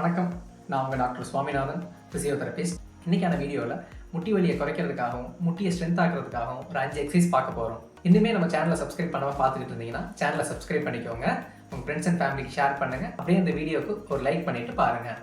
வணக்கம். நான் உங்கள் டாக்டர் சுவாமிநாதன் ஃபிசியோதெரபிஸ்ட் இன்றைக்கான வீடியோவில் முட்டி வலியை குறைக்கிறதுக்காகவும் முட்டியை ஸ்ட்ரென்த் ஆக்கிறதுக்காகவும் ஒரு அஞ்சு எக்ஸசைஸ் பார்க்க போகிறோம் இன்னுமே நம்ம சேனலை சப்ஸ்கிரைப் பண்ணாமல் பார்த்துக்கிட்டு இருந்தீங்கன்னா சேனலை சப்ஸ்கிரைப் பண்ணிக்கோங்க. உங்கள் ஃப்ரெண்ட்ஸ் அண்ட் ஃபேமிலிக்கு ஷேர் பண்ணுங்கள் அப்படியே இந்த வீடியோக்கு ஒரு லைக் பண்ணிவிட்டு பாருங்கள்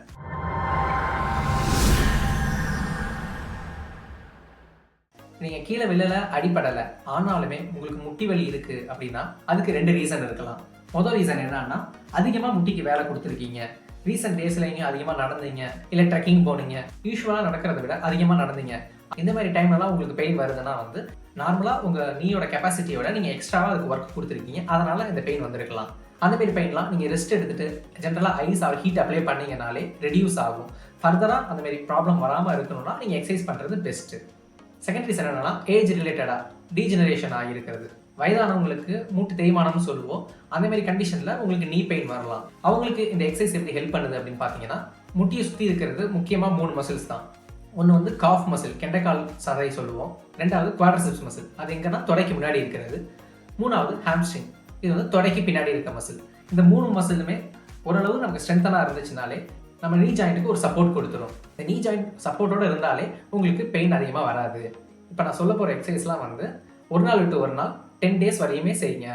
நீங்கள் கீழே விழல அடிப்படலை ஆனாலுமே உங்களுக்கு முட்டி வலி இருக்குது அப்படின்னா அதுக்கு ரெண்டு ரீசன் இருக்கலாம். முதல் ரீசன் என்னன்னா அதிகமாக முட்டிக்கு வேலை கொடுத்துருக்கீங்க. ரீசெண்ட் டேஸில் நீங்கள் அதிகமாக நடந்தீங்க. இல்லை ட்ரெக்கிங் போனீங்க. யூஸ்வலாக நடக்கிறத விட அதிகமாக நடந்தீங்க. இந்த மாதிரி டைம்லலாம் உங்களுக்கு பெயின் வருதுன்னா வந்து நார்மலாக உங்கள் நீயோட கெப்பாசிட்டியோட நீங்கள் எக்ஸ்ட்ராவாக அதுக்கு ஒர்க் கொடுத்துருக்கீங்க. அதனால் இந்த பெயின் வந்திருக்கலாம். அந்த மாதிரி பெயின்லாம் நீங்கள் ரெஸ்ட் எடுத்துகிட்டு ஜென்ரலாக ஐஸ் ஆர் ஹீட் அப்ளை பண்ணீங்கனாலே ரெடியூஸ் ஆகும். ஃபர்தராக அந்த மாதிரி ப்ராப்ளம் வராமல் இருக்கணும்னா நீங்கள் எக்ஸசைஸ் பண்ணுறது பெஸ்ட்டு செகண்ட் ரீசன் என்னென்னா ஏஜ் ரிலேட்டடாக டீஜெனரேஷன் ஆகியிருக்கிறது. வயதானவங்களுக்கு மூட்டு தேய்மானம்னு சொல்லுவோம். அந்த மாதிரி கண்டிஷனில் உங்களுக்கு நீ பெயின் வரலாம். அவங்களுக்கு இந்த எக்ஸசைஸ் எப்படி ஹெல்ப் பண்ணுது அப்படின்னு பார்த்தீங்கன்னா முட்டியை சுற்றி இருக்கிறது முக்கியமாக மூணு மசில்ஸ் தான். ஒன்று வந்து காஃப் மசில் கெண்டைக்கால் சதை சொல்லுவோம். ரெண்டாவது குவாட்ரசிப்ஸ் மசில் அது எங்கன்னா தொடைக்கு முன்னாடி இருக்கிறது. மூணாவது ஹாம்ஸ்ட்ரிங் இது வந்து தொடைக்கு பின்னாடி இருக்க மசில் இந்த மூணு மசிலுமே ஓரளவு நமக்கு ஸ்ட்ரென்த்தனாக இருந்துச்சுனாலே நம்ம நீ ஜாயிண்ட்டுக்கு ஒரு சப்போர்ட் கொடுத்துரும். இந்த நீ ஜாயிண்ட் சப்போர்ட்டோட இருந்தாலே உங்களுக்கு பெயின் அதிகமாக வராது. இப்போ நான் சொல்ல போகிற எக்ஸசைஸ்லாம் வந்து ஒரு நாள் விட்டு ஒரு நாள் டென் டேஸ் வரையுமே செய்யுங்க.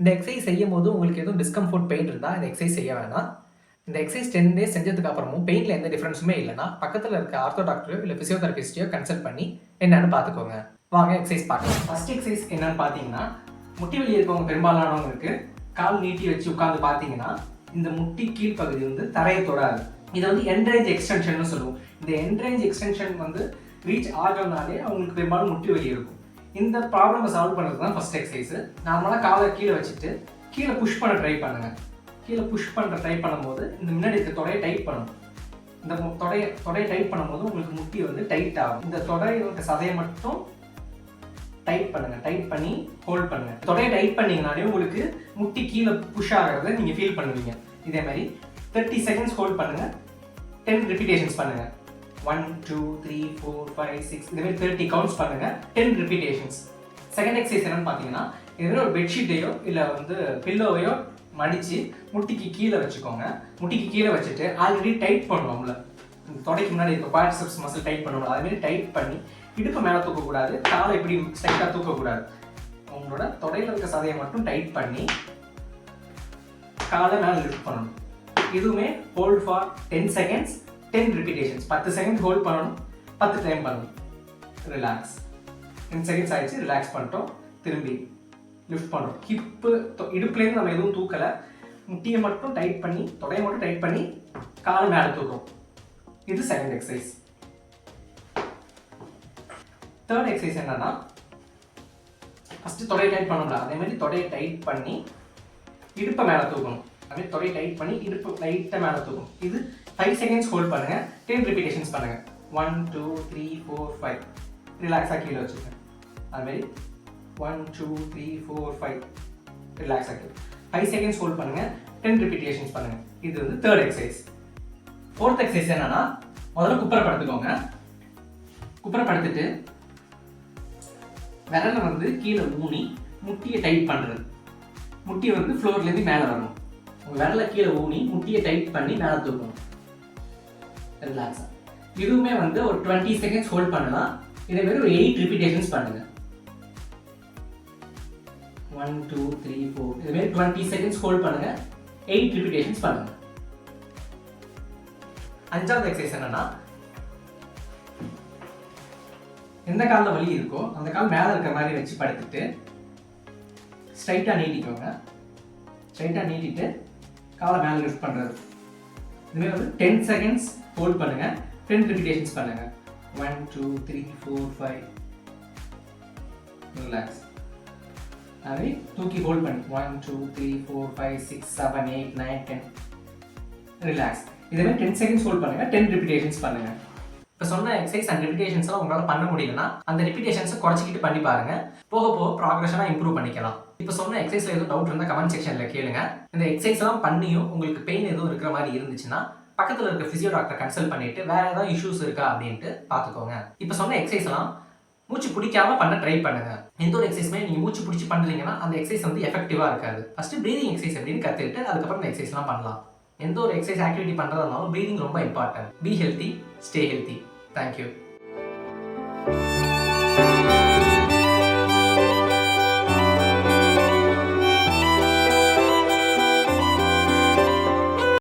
இந்த எக்ஸசைஸ் செய்யும் போது உங்களுக்கு எதுவும் டிஸ்கம்ஃபோர்ட் பெயின் இருந்தால் இந்த எக்ஸசைஸ் செய்ய வேணாம். இந்த எக்ஸசைஸ் டென் டேஸ் செஞ்சதுக்கு அப்புறமும் பெயினில் எந்த டிஃப்ரென்ஸுமே இல்லைன்னா பக்கத்தில் இருக்க ஆர்த்தோ டாக்டரையோ இல்லை ஃபிசியோதெரபிஸ்டையோ கன்சல்ட் பண்ணி என்னன்னு பார்த்துக்கோங்க. வாங்க எக்ஸசைஸ் பார்க்கலாம். ஃபர்ஸ்ட் எக்ஸசைஸ் என்னன்னு பார்த்தீங்கன்னா முட்டி வலி இருக்கவங்க பெரும்பாலானவங்களுக்கு கால் நீட்டி வச்சு உட்காந்து பார்த்தீங்கன்னா இந்த முட்டி கீழ்ப்பகுதி வந்து தரையை தொடாது. இதை வந்து என்ட்ரேஞ்ச் எக்ஸ்டென்ஷன் சொல்லுவோம். இந்த என்ரேஞ்ச் எக்ஸ்டென்ஷன் வந்து ரீச் ஆகணும்னாலே அவங்களுக்கு பெரும்பாலும் முட்டி வலி இருக்கும். இந்த ப்ராப்ளமை சால்வ் பண்ணுறது தான் ஃபர்ஸ்ட் எக்ஸசைஸ் நார்மலாக காலை கீழே வச்சுட்டு கீழே புஷ் பண்ண ட்ரை பண்ணுங்கள் கீழே புஷ் பண்ணுற ட்ரை பண்ணும்போது இந்த முன்னாடி இருக்க தொடையை டைட் பண்ணணும். இந்த தொடையை தொடையை டைட் பண்ணும்போது உங்களுக்கு முட்டி வந்து டைட் ஆகும். இந்த தொடையில் இருக்க சதையை மட்டும் டைட் பண்ணுங்கள் டைட் பண்ணி ஹோல்ட் பண்ணுங்கள் தொடையை டைட் பண்ணிங்கனாலே உங்களுக்கு முட்டி கீழே புஷ் ஆகிறத நீங்கள் ஃபீல் பண்ணுவீங்க. இதே மாதிரி தேர்ட்டி செகண்ட்ஸ் ஹோல்ட் பண்ணுங்கள் டென் ரிப்பிட்டேஷன்ஸ் பண்ணுங்கள் one two three four five six இந்த மாதிரி தேர்ட்டி கவுண்ட்ஸ் பண்ணுங்க டென் ரிப்பீட்டேஷன்ஸ் செகண்ட் எக்ஸசைஸ் என்னன்னு பார்த்தீங்கன்னா எதிர ஒரு பெட்ஷீட்டையோ இல்லை வந்து பில்லோவையோ மடித்து முட்டிக்கு கீழே வச்சுக்கோங்க. முட்டிக்கு கீழே வச்சுட்டு ஆல்ரெடி டைட் பண்ணுவோம்ல. தொடைக்கு முன்னாடி இப்போ குவாட்ரிசெப்ஸ் மசில் டைட் பண்ணுவோம்ல அது மாதிரி டைட் பண்ணி இடுப்பு மேலே தூக்கக்கூடாது காலை இப்படி ஸ்ட்ரைட்டாக தூக்கக்கூடாது உங்களோட தொடையில் இருக்க சதையை மட்டும் டைட் பண்ணி காலை மேலே லிஃப்ட் பண்ணணும். இதுவுமே hold for ten seconds ten repetitions பத்து செகண்ட் ஹோல்ட் பண்ணணும் பத்து டைம் பண்ணணும். ரிலாக்ஸ் டென் செகண்ட்ஸ் ஆயிடுச்சு ரிலாக்ஸ் பண்ணிட்டோம். திரும்பி லிஃப்ட் பண்ணுறோம் ஹிப்பு இடுப்புலேருந்து நம்ம எதுவும் தூக்கலை. முட்டியை மட்டும் டைட் பண்ணி தொடையை மட்டும் டைட் பண்ணி காலை மேலே தூக்கும் இது செகண்ட் எக்ஸசைஸ் தேர்ட் எக்ஸசைஸ் என்னன்னா ஃபஸ்ட்டு தொடையை டைட் பண்ணணும்ல. அதே மாதிரி தொடையை டைட் பண்ணி இடுப்பை மேலே தூக்கணும். அதே தொடையை டைட் பண்ணி இடுப்பு லைட்டாக மேலே தூக்கணும். இது ஃபைவ் செகண்ட்ஸ் ஹோல்ட் பண்ணுங்கள் டென் ரிப்பீட்டேஷன்ஸ் பண்ணுங்கள் one two three four five ரிலாக்ஸாக கீழே வச்சுருக்கேன் அதுமாரி one two three four five ரிலாக்ஸாக கீழே. ஃபைவ் செகண்ட்ஸ் ஹோல்ட் பண்ணுங்கள் டென் ரிப்பீட்டேஷன்ஸ் பண்ணுங்கள் இது வந்து தேர்ட் எக்ஸசைஸ் ஃபோர்த் எக்ஸசைஸ் என்னன்னா முதல்ல குப்பரை படுத்துக்கோங்க குப்பரை படுத்துட்டு விரலை வந்து கீழே ஊனி முட்டியை டைட் பண்ணுறது முட்டியை வந்து ஃப்ளோர்லேருந்து மேலே வரணும். உங்கள் விரலை கீழே ஊனி முட்டியை டைட் பண்ணி மேலே தூக்கணும். ரிலாக்ஸாக இதுவுமே வந்து ஒரு டுவெண்ட்டி செகண்ட்ஸ் ஹோல்ட் பண்ணலாம். இதே மாதிரி ஒரு எயிட் ரிப்பீட்டேஷன்ஸ் பண்ணுங்கள் ஒன் டூ த்ரீ ஃபோர் இதுமாரி டுவெண்ட்டி செகண்ட்ஸ் ஹோல்ட் பண்ணுங்கள் எயிட் ரிப்பீட்டேஷன்ஸ் பண்ணுங்கள் அஞ்சாவது எக்ஸசைஸ் என்னன்னா எந்த காலில் வலி இருக்கோ அந்த கால் மேலே இருக்கிற மாதிரி வச்சு படுத்துட்டு ஸ்ட்ரைட்டாக நீட்டிக்கோங்க. ஸ்ட்ரைட்டாக நீட்டிட்டு காலை மேலே லிஃப்ட் பண்ணுறது இதுமாதிரி வந்து டென் செகண்ட்ஸ் ஹோல்ட் பண்ணுங்க. டென் ரிப்பீட்டேஷன்ஸ் பண்ணுங்க. One two three four five relax அதே தூக்கி ஹோல்ட் பண்ணி. One two three four five six seven eight nine ten relax இதேமாதிரி டென் செகண்ட்ஸ் ஹோல்ட் பண்ணுங்க. டென் ரிப்பீட்டேஷன்ஸ் பண்ணுங்க. இப்போ சொன்ன எக்ஸசைஸ் அண்ட் ரிப்பீட்டேஷன்ஸ்லாம் உங்களால் பண்ண முடியலன்னா அந்த ரிப்பீட்டேஷன்ஸை குறைச்சிக்கிட்டு பண்ணி பாருங்க. போக போக ப்ராக்ரஷனாக இம்ப்ரூவ் பண்ணிக்கலாம். இப்போ சொன்ன எக்ஸசைஸ்ல எதுவும் டவுட் இருந்தால் கமெண்ட் செக்ஷனில் கேளுங்க. இந்த எக்ஸசைஸ்லாம் பண்ணியும் உங்களுக்கு பெயின் எதுவும் இருக்கிற மாதிரி இருந்துச்சுன்னா பக்கத்தில் இருக்க ஃபிசியோ டாக்டர் கன்சல்ட் பண்ணிட்டு வேற ஏதாவது இஷ்யூஸ் இருக்கா அப்படின்ட்டு பார்த்துக்கோங்க இப்போ சொன்ன எக்ஸசைஸ்லாம் மூச்சு பிடிக்காம பண்ண ட்ரை பண்ணுங்க. எந்த ஒரு எக்ஸசைஸுமே நீங்க மூச்சு பிடிச்சி பண்றீங்கன்னா அந்த எக்ஸசைஸ் வந்து எஃபெக்டிவா இருக்காது. ஃபர்ஸ்ட் ப்ரீதிங் எக்ஸசைஸ் அப்படின்னு கத்துக்கிட்டு அதுக்கப்புறம் இந்த எக்ஸசைஸ்லாம் பண்ணலாம். எந்த ஒரு எக்ஸசைஸ் ஆக்டிவிட்டி பண்றதுனாலும் ப்ரீதிங் ரொம்ப important be healthy stay healthy Thank you.